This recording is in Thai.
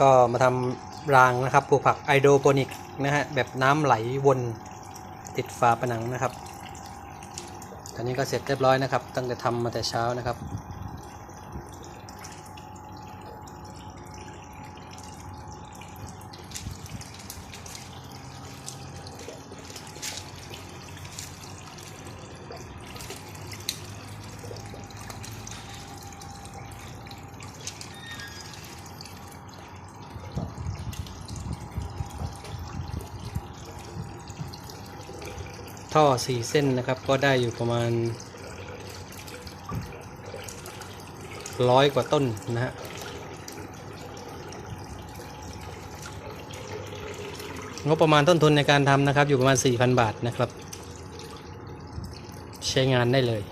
ก็มาทำรางนะครับปลูกผักไอโดโปนิกนะฮะแบบน้ำไหลวนติดฝาผนังนะครับ ตอนนี้ก็เสร็จเรียบร้อยนะครับ ตั้งแต่ทำมาแต่เช้านะครับ ท่อสี่เส้นนะครับ ก็ได้อยู่ประมาณร้อยกว่าต้นนะฮะงบประมาณต้นทุนในการทำนะครับ อยู่ประมาณ 4,000 บาทนะครับ ใช้งานได้เลย